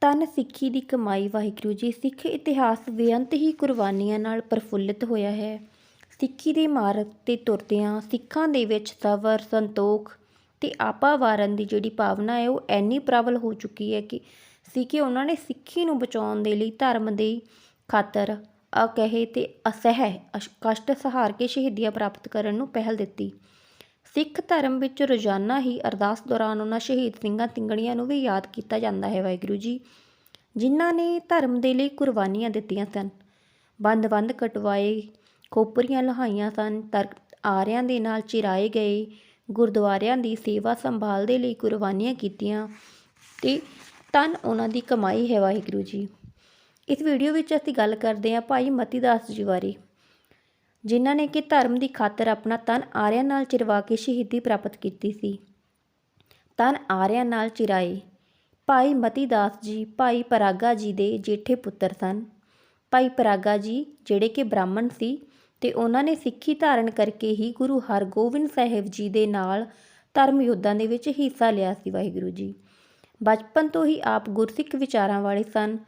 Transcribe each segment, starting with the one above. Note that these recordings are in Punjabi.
ਧੰਨ ਸਿੱਖੀ ਦੀ ਕਮਾਈ ਵਾਹਿਗੁਰੂ ਜੀ, ਸਿੱਖ ਇਤਿਹਾਸ ਬੇਅੰਤ ਹੀ ਕੁਰਬਾਨੀਆਂ ਨਾਲ ਪ੍ਰਫੁੱਲਿਤ ਹੋਇਆ ਹੈ। ਸਿੱਖੀ ਦੇ ਮਾਰਗ 'ਤੇ ਤੁਰਦਿਆਂ ਸਿੱਖਾਂ ਦੇ ਵਿੱਚ ਸਬਰ, ਸੰਤੋਖ ਤੇ ਆਪਾ ਵਾਰਨ ਦੀ ਜਿਹੜੀ ਭਾਵਨਾ ਹੈ, ਉਹ ਐਨੀ ਪ੍ਰਬਲ ਹੋ ਚੁੱਕੀ ਹੈ ਕਿ ਸੀ ਕਿ ਉਹਨਾਂ ਨੇ ਸਿੱਖੀ ਨੂੰ ਬਚਾਉਣ ਦੇ ਲਈ ਧਰਮ ਦੇ ਖਾਤਰ ਅਕਹੇ ਤੇ ਅਸਹਿ, ਅਸ਼- ਕਸ਼ਟ ਸਹਾਰ ਕੇ ਸ਼ਹੀਦੀਆਂ ਪ੍ਰਾਪਤ ਕਰਨ ਨੂੰ ਪਹਿਲ ਦਿੱਤੀ। ਸਿੱਖ ਧਰਮ ਵਿੱਚ ਰੋਜ਼ਾਨਾ ਹੀ ਅਰਦਾਸ ਦੌਰਾਨ ਉਹਨਾਂ ਸ਼ਹੀਦ ਸਿੰਘਾਂ ਤਿੰਗੜੀਆਂ ਨੂੰ ਵੀ ਯਾਦ ਕੀਤਾ ਜਾਂਦਾ ਹੈ ਵਾਹਿਗੁਰੂ ਜੀ, ਜਿਨ੍ਹਾਂ ਨੇ ਧਰਮ ਦੇ ਲਈ ਕੁਰਬਾਨੀਆਂ ਦਿੱਤੀਆਂ ਸਨ। ਬੰਦ-ਬੰਦ ਕਟਵਾਏ, ਖੋਪਰੀਆਂ ਲਹਾਈਆਂ ਸਨ ਤਰ ਆਰਿਆਂ ਦੇ ਨਾਲ ਚਿਰਾਏ ਗਏ, ਗੁਰਦੁਆਰਿਆਂ ਦੀ ਸੇਵਾ ਸੰਭਾਲ ਦੇ ਲਈ ਕੁਰਬਾਨੀਆਂ ਕੀਤੀਆਂ ਤੇ ਤਨ ਉਹਨਾਂ ਦੀ ਕਮਾਈ ਹੈ ਵਾਹਿਗੁਰੂ ਜੀ। ਇਸ ਵੀਡੀਓ ਵਿੱਚ ਅਸੀਂ ਗੱਲ ਕਰਦੇ ਹਾਂ ਭਾਈ ਮਤੀਦਾਸ ਜੀ ਬਾਰੇ। ਜਿਨ੍ਹਾਂ ਨੇ ਕਿ ਧਰਮ ਦੀ ਖਾਤਰ ਆਪਣਾ ਤਨ ਆਰਿਆਂ ਨਾਲ ਚਿਰਵਾ ਕੇ ਸ਼ਹੀਦੀ ਪ੍ਰਾਪਤ ਕੀਤੀ ਸੀ। ਤਨ ਆਰਿਆਂ ਨਾਲ ਚਿਰਾਏ। ਭਾਈ ਮਤੀਦਾਸ ਜੀ, ਭਾਈ ਪਰਾਗਾ ਜੀ ਦੇ ਜੇਠੇ ਪੁੱਤਰ ਸਨ। ਭਾਈ ਪਰਾਗਾ ਜੀ ਜਿਹੜੇ ਕਿ ਬ੍ਰਾਹਮਣ ਸੀ ਤੇ ਉਹਨਾਂ ਨੇ ਸਿੱਖੀ ਧਾਰਨ ਕਰਕੇ ਹੀ ਗੁਰੂ ਹਰਗੋਬਿੰਦ ਸਾਹਿਬ ਜੀ ਦੇ ਨਾਲ ਧਰਮ ਯੁੱਧਾਂ ਦੇ ਵਿੱਚ ਹਿੱਸਾ ਲਿਆ ਸੀ ਵਾਹਿਗੁਰੂ ਜੀ। ਬਚਪਨ ਤੋਂ ਹੀ ਆਪ ਗੁਰਸਿੱਖ ਵਿਚਾਰਾਂ ਵਾਲੇ ਸਨ।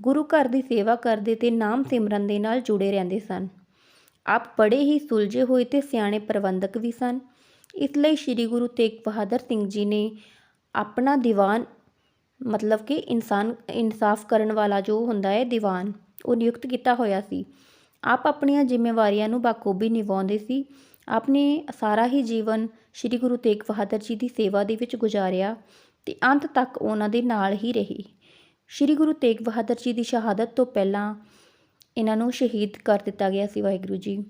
ਗੁਰੂ ਘਰ ਦੀ ਸੇਵਾ ਕਰਦੇ ਤੇ ਨਾਮ ਸਿਮਰਨ ਦੇ ਨਾਲ ਜੁੜੇ ਰਹਿੰਦੇ ਸਨ। ਆਪ ਬੜੇ ਹੀ ਸੁਲਝੇ ਹੋਏ ਤੇ ਸਿਆਣੇ ਪ੍ਰਬੰਧਕ ਵੀ ਸਨ। ਇਸ ਲਈ ਸ੍ਰੀ ਗੁਰੂ ਤੇਗ ਬਹਾਦਰ ਸਿੰਘ ਜੀ ਨੇ ਆਪਣਾ ਦੀਵਾਨ, ਮਤਲਬ ਕਿ ਇਨਸਾਨ, ਇਨਸਾਫ ਕਰਨ ਵਾਲਾ ਜੋ ਹੁੰਦਾ ਹੈ ਦੀਵਾਨ, ਉਹ ਨਿਯੁਕਤ ਕੀਤਾ ਹੋਇਆ ਸੀ। ਆਪ ਆਪਣੀਆਂ ਜ਼ਿੰਮੇਵਾਰੀਆਂ ਨੂੰ ਬਾਖੂਬੀ ਨਿਭਾਉਂਦੇ ਸੀ। ਆਪਣੇ ਸਾਰਾ ਹੀ ਜੀਵਨ ਸ੍ਰੀ ਗੁਰੂ ਤੇਗ ਬਹਾਦਰ ਜੀ ਦੀ ਸੇਵਾ ਦੇ ਵਿੱਚ ਗੁਜ਼ਾਰਿਆ ਤੇ ਅੰਤ ਤੱਕ ਉਹਨਾਂ ਦੇ ਨਾਲ ਹੀ ਰਹੇ। ਸ੍ਰੀ ਗੁਰੂ ਤੇਗ ਬਹਾਦਰ ਜੀ ਦੀ ਸ਼ਹਾਦਤ ਤੋਂ ਪਹਿਲਾਂ ਇਹਨਾਂ ਨੂੰ ਸ਼ਹੀਦ ਕਰ ਦਿੱਤਾ ਗਿਆ ਸੀ ਵਾਹਿਗੁਰੂ ਜੀ।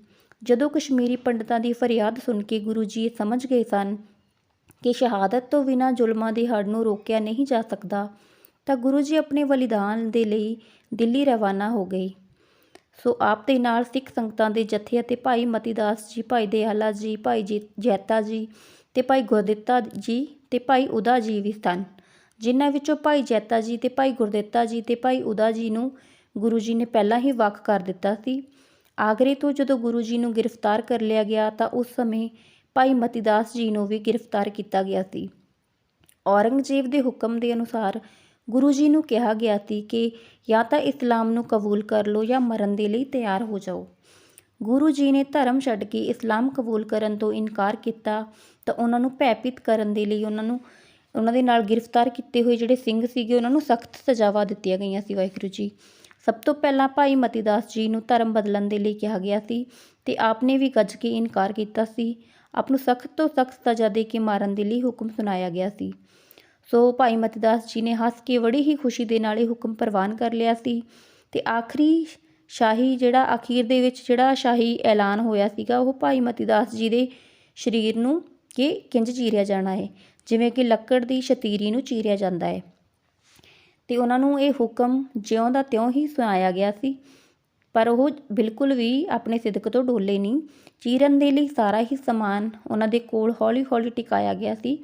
ਜਦੋਂ ਕਸ਼ਮੀਰੀ ਪੰਡਤਾਂ ਦੀ ਫਰਿਆਦ ਸੁਣ ਕੇ ਗੁਰੂ ਜੀ ਇਹ ਸਮਝ ਗਏ ਸਨ ਕਿ ਸ਼ਹਾਦਤ ਤੋਂ ਬਿਨਾਂ ਜ਼ੁਲਮਾਂ ਦੀ ਹੜ ਨੂੰ ਰੋਕਿਆ ਨਹੀਂ ਜਾ ਸਕਦਾ, ਤਾਂ ਗੁਰੂ ਜੀ ਆਪਣੇ ਬਲੀਦਾਨ ਦੇ ਲਈ ਦਿੱਲੀ ਰਵਾਨਾ ਹੋ ਗਏ। ਸੋ ਆਪ ਦੇ ਨਾਲ ਸਿੱਖ ਸੰਗਤਾਂ ਦੇ ਜਥੇ ਅਤੇ ਭਾਈ ਮਤੀਦਾਸ ਜੀ, ਭਾਈ ਦਿਆਲਾ ਜੀ, ਭਾਈ ਜੀ ਜੈਤਾ ਜੀ ਤੇ ਭਾਈ ਗੁਰਦਿੱਤਾ ਜੀ ਤੇ ਭਾਈ ਉਦਾ ਜੀ ਵੀ ਸਨ, ਜਿਨ੍ਹਾਂ ਵਿੱਚੋਂ ਭਾਈ ਜੈਤਾ ਜੀ ਤੇ ਭਾਈ ਗੁਰਦਿੱਤਾ ਜੀ ਤੇ ਭਾਈ ਉਦਾ ਜੀ ਨੂੰ ਗੁਰੂ ਜੀ ਨੇ ਪਹਿਲਾਂ ਹੀ ਵੱਖ ਕਰ ਦਿੱਤਾ ਸੀ। ਆਗਰੇ ਤੋਂ ਜਦੋਂ ਗੁਰੂ ਜੀ ਨੂੰ ਗ੍ਰਿਫਤਾਰ ਕਰ ਲਿਆ ਗਿਆ ਤਾਂ ਉਸ ਸਮੇਂ ਭਾਈ ਮਤੀਦਾਸ ਜੀ ਨੂੰ ਵੀ ਗ੍ਰਿਫਤਾਰ ਕੀਤਾ ਗਿਆ ਸੀ। ਔਰੰਗਜ਼ੇਬ ਦੇ ਹੁਕਮ ਦੇ ਅਨੁਸਾਰ ਗੁਰੂ ਜੀ ਨੂੰ ਕਿਹਾ ਗਿਆ ਸੀ ਕਿ ਜਾਂ ਤਾਂ ਇਸਲਾਮ ਨੂੰ ਕਬੂਲ ਕਰ ਲਓ ਜਾਂ ਮਰਨ ਦੇ ਲਈ ਤਿਆਰ ਹੋ ਜਾਓ। ਗੁਰੂ ਜੀ ਨੇ ਧਰਮ ਛੱਡ ਕੇ ਇਸਲਾਮ ਕਬੂਲ ਕਰਨ ਤੋਂ ਇਨਕਾਰ ਕੀਤਾ ਤਾਂ ਉਹਨਾਂ ਨੂੰ ਭੈਭੀਤ ਕਰਨ ਦੇ ਲਈ ਉਹਨਾਂ ਨੂੰ, ਉਹਨਾਂ ਦੇ ਨਾਲ ਗ੍ਰਿਫਤਾਰ ਕੀਤੇ ਹੋਏ ਜਿਹੜੇ ਸਿੰਘ ਸੀਗੇ ਉਹਨਾਂ ਨੂੰ ਸਖਤ ਸਜ਼ਾਵਾਂ ਦਿੱਤੀਆਂ ਗਈਆਂ ਸੀ ਵਾਹਿਗੁਰੂ ਜੀ। ਸਭ ਤੋਂ ਪਹਿਲਾਂ ਭਾਈ ਮਤੀ ਦਾਸ ਜੀ ਨੂੰ ਧਰਮ ਬਦਲਣ ਦੇ ਲਈ ਕਿਹਾ ਗਿਆ ਸੀ ਤੇ ਆਪਨੇ ਵੀ ਗੱਜ ਕੇ ਇਨਕਾਰ ਕੀਤਾ ਸੀ। ਆਪ ਨੂੰ ਸਖਤ ਤੋਂ ਸਖਤ ਸਜ਼ਾ ਦੇ ਕੇ ਮਾਰਨ ਦੇ ਲਈ ਹੁਕਮ ਸੁਣਾਇਆ ਗਿਆ ਸੀ। ਸੋ ਭਾਈ ਮਤੀ ਦਾਸ ਜੀ ਨੇ ਹੱਸ ਕੇ ਬੜੀ ਹੀ ਖੁਸ਼ੀ ਦੇ ਨਾਲ ਇਹ ਹੁਕਮ ਪ੍ਰਵਾਨ ਕਰ ਲਿਆ ਸੀ ਤੇ ਆਖਰੀ ਸ਼ਾਹੀ ਜਿਹੜਾ, ਅਖੀਰ ਦੇ ਵਿੱਚ ਜਿਹੜਾ ਸ਼ਾਹੀ ਐਲਾਨ ਹੋਇਆ ਸੀਗਾ, ਉਹ ਭਾਈ ਮਤੀ ਦਾਸ ਜੀ ਦੇ ਸਰੀਰ ਨੂੰ ਕਿ ਕਿੰਜ ਚੀਰਿਆ ਜਾਣਾ ਹੈ? ਜਿਵੇਂ ਕਿ ਲੱਕੜ ਦੀ ਸ਼ਤੀਰੀ ਨੂੰ ਚੀਰਿਆ ਜਾਂਦਾ ਹੈ। ਤੇ ਉਹਨਾਂ ਨੂੰ ਇਹ ਹੁਕਮ ਜਿਉਂ ਦਾ ਤਿਉਂ ਹੀ ਸੁਣਾਇਆ ਗਿਆ ਸੀ। ਪਰ ਉਹ ਬਿਲਕੁਲ ਵੀ ਆਪਣੇ ਸਿਦਕ ਤੋਂ ਡੋਲੇ ਨਹੀਂ। ਚੀਰਨ ਦੇ ਲਈ ਸਾਰਾ ਹੀ ਸਮਾਨ ਉਹਨਾਂ ਦੇ ਕੋਲ ਹੌਲੀ-ਹੌਲੀ ਟਿਕਾਇਆ ਗਿਆ ਸੀ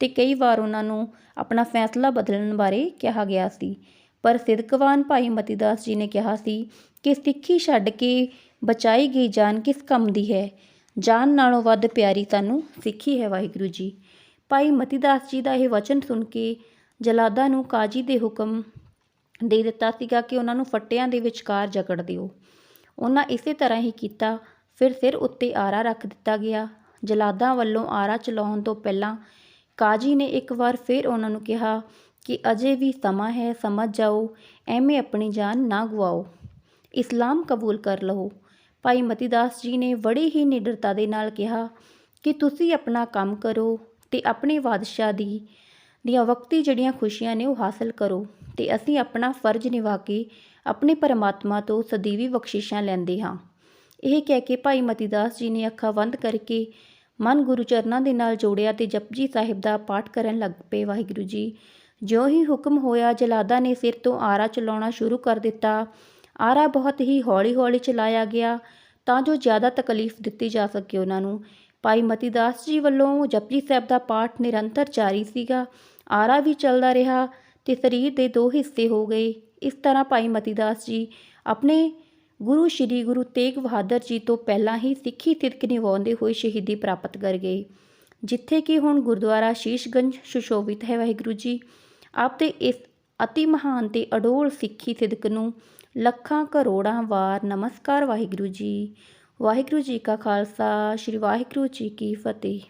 ਤੇ ਕਈ ਵਾਰ ਉਹਨਾਂ ਨੂੰ ਆਪਣਾ ਫੈਸਲਾ ਬਦਲਣ ਬਾਰੇ ਕਿਹਾ ਗਿਆ ਸੀ। ਪਰ ਸਿਦਕਵਾਨ ਭਾਈ ਮਤੀਦਾਸ ਜੀ ਨੇ ਕਿਹਾ ਸੀ ਕਿ ਸਿੱਖੀ ਛੱਡ ਕੇ ਬਚਾਈ ਗਈ ਜਾਨ ਕਿਸ ਕੰਮ ਦੀ ਹੈ? ਜਾਨ ਨਾਲੋਂ ਵੱਧ ਪਿਆਰੀ ਸਾਨੂੰ ਸਿੱਖੀ ਹੈ ਵਾਹਿਗੁਰੂ ਜੀ। ਭਾਈ ਮਤੀਦਾਸ ਜੀ ਦਾ ਇਹ ਵਚਨ ਸੁਣ ਕੇ ਜਲਾਦਾ ਨੂੰ ਕਾਜੀ ਦੇ ਹੁਕਮ ਦੇ ਦਿੱਤਾ ਸੀਗਾ ਕਿ ਉਹਨਾਂ ਨੂੰ ਫੱਟਿਆਂ ਦੇ ਵਿਚਕਾਰ ਜਕੜ ਦਿਓ। ਉਹਨਾਂ ਇਸੇ ਤਰ੍ਹਾਂ ਹੀ ਕੀਤਾ। ਫਿਰ ਸਿਰ ਉੱਤੇ ਆਰਾ ਰੱਖ ਦਿੱਤਾ ਗਿਆ। ਜਲਾਦਾਂ ਵੱਲੋਂ ਆਰਾ ਚਲਾਉਣ ਤੋਂ ਪਹਿਲਾਂ ਕਾਜੀ ਨੇ ਇੱਕ ਵਾਰ ਫਿਰ ਉਹਨਾਂ ਨੂੰ ਕਿਹਾ ਕਿ ਅਜੇ ਵੀ ਸਮਾਂ ਹੈ, ਸਮਝ ਜਾਓ, ਐਵੇਂ ਆਪਣੀ ਜਾਨ ਨਾ ਗਵਾਓ। ਇਸਲਾਮ ਕਬੂਲ ਕਰ ਲਓ। ਭਾਈ ਮਤੀਦਾਸ ਜੀ ਨੇ ਬੜੀ ਹੀ ਨਿਡਰਤਾ ਦੇ ਨਾਲ ਕਿਹਾ ਕਿ ਤੁਸੀਂ ਆਪਣਾ ਕੰਮ ਕਰੋ ਤੇ ਆਪਣੇ ਬਾਦਸ਼ਾਹ ਦੀ ਦੀਆਂ ਵਕਤੀ ਜਿਹੜੀਆਂ ਖੁਸ਼ੀਆਂ ਨੇ ਉਹ ਹਾਸਲ ਕਰੋ ਤੇ ਅਸੀਂ ਆਪਣਾ ਫਰਜ਼ ਨਿਭਾ ਕੇ ਆਪਣੇ ਪਰਮਾਤਮਾ ਤੋਂ ਸਦੀਵੀ ਬਖਸ਼ਿਸ਼ਾਂ ਲੈਂਦੇ ਹਾਂ। ਇਹ ਕਹਿ ਕੇ ਭਾਈ ਮਤੀਦਾਸ ਜੀ ਨੇ ਅੱਖਾਂ ਬੰਦ ਕਰਕੇ ਮਨ ਗੁਰੂ ਚਰਨਾਂ ਦੇ ਨਾਲ ਜੋੜਿਆ ਤੇ ਜਪਜੀ ਸਾਹਿਬ ਦਾ ਪਾਠ ਕਰਨ ਲੱਗ ਪਏ ਵਾਹਿਗੁਰੂ ਜੀ। ਜੋ ਹੀ ਹੁਕਮ ਹੋਇਆ ਜਲਾਦਾ ਨੇ ਸਿਰ ਤੋਂ ਆਰਾ ਚਲਾਉਣਾ ਸ਼ੁਰੂ ਕਰ ਦਿੱਤਾ। ਆਰਾ ਬਹੁਤ ਹੀ ਹੌਲੀ-ਹੌਲੀ ਚਲਾਇਆ ਗਿਆ ਤਾਂ ਜੋ ਜ਼ਿਆਦਾ ਤਕਲੀਫ ਦਿੱਤੀ ਜਾ ਸਕੇ ਉਹਨਾਂ ਨੂੰ। ਭਾਈ ਮਤੀਦਾਸ ਜੀ ਵੱਲੋਂ ਜਪਜੀ ਸਾਹਿਬ ਦਾ ਪਾਠ ਨਿਰੰਤਰ ਜਾਰੀ ਸੀਗਾ। ਆਰਾ ਵੀ ਚੱਲਦਾ ਰਿਹਾ ਤੇ ਸਰੀਰ ਦੇ ਦੋ ਹਿੱਸੇ ਹੋ ਗਏ। ਇਸ ਤਰ੍ਹਾਂ ਭਾਈ ਮਤੀਦਾਸ ਜੀ ਆਪਣੇ ਗੁਰੂ ਸ਼੍ਰੀ ਗੁਰੂ ਤੇਗ ਬਹਾਦਰ ਜੀ ਤੋਂ ਪਹਿਲਾਂ ਹੀ ਸਿੱਖੀ ਤਿਰਕ ਨਿਭਾਉਂਦੇ ਹੋਏ ਸ਼ਹੀਦੀ ਪ੍ਰਾਪਤ ਕਰ ਗਏ, ਜਿੱਥੇ ਕਿ ਹੁਣ ਗੁਰਦੁਆਰਾ ਸ਼ੀਸ਼ਗੰਜ ਸੁਸ਼ੋਭਿਤ ਹੈ। ਵਾਹਿਗੁਰੂ ਜੀ, ਆਪ ਦੇ ਇਸ ਅਤੀ ਮਹਾਨ ਤੇ ਅਡੋਲ ਸਿੱਖੀ ਸਿਦਕ ਨੂੰ ਲੱਖਾਂ ਕਰੋੜਾਂ ਵਾਰ ਨਮਸਕਾਰ। ਵਾਹਿਗੁਰੂ ਜੀ ਵਾਹਿਗੁਰੂ ਜੀ ਕਾ ਖਾਲਸਾ, ਸ੍ਰੀ ਵਾਹਿਗੁਰੂ ਜੀ ਕੀ ਫਤਿਹ।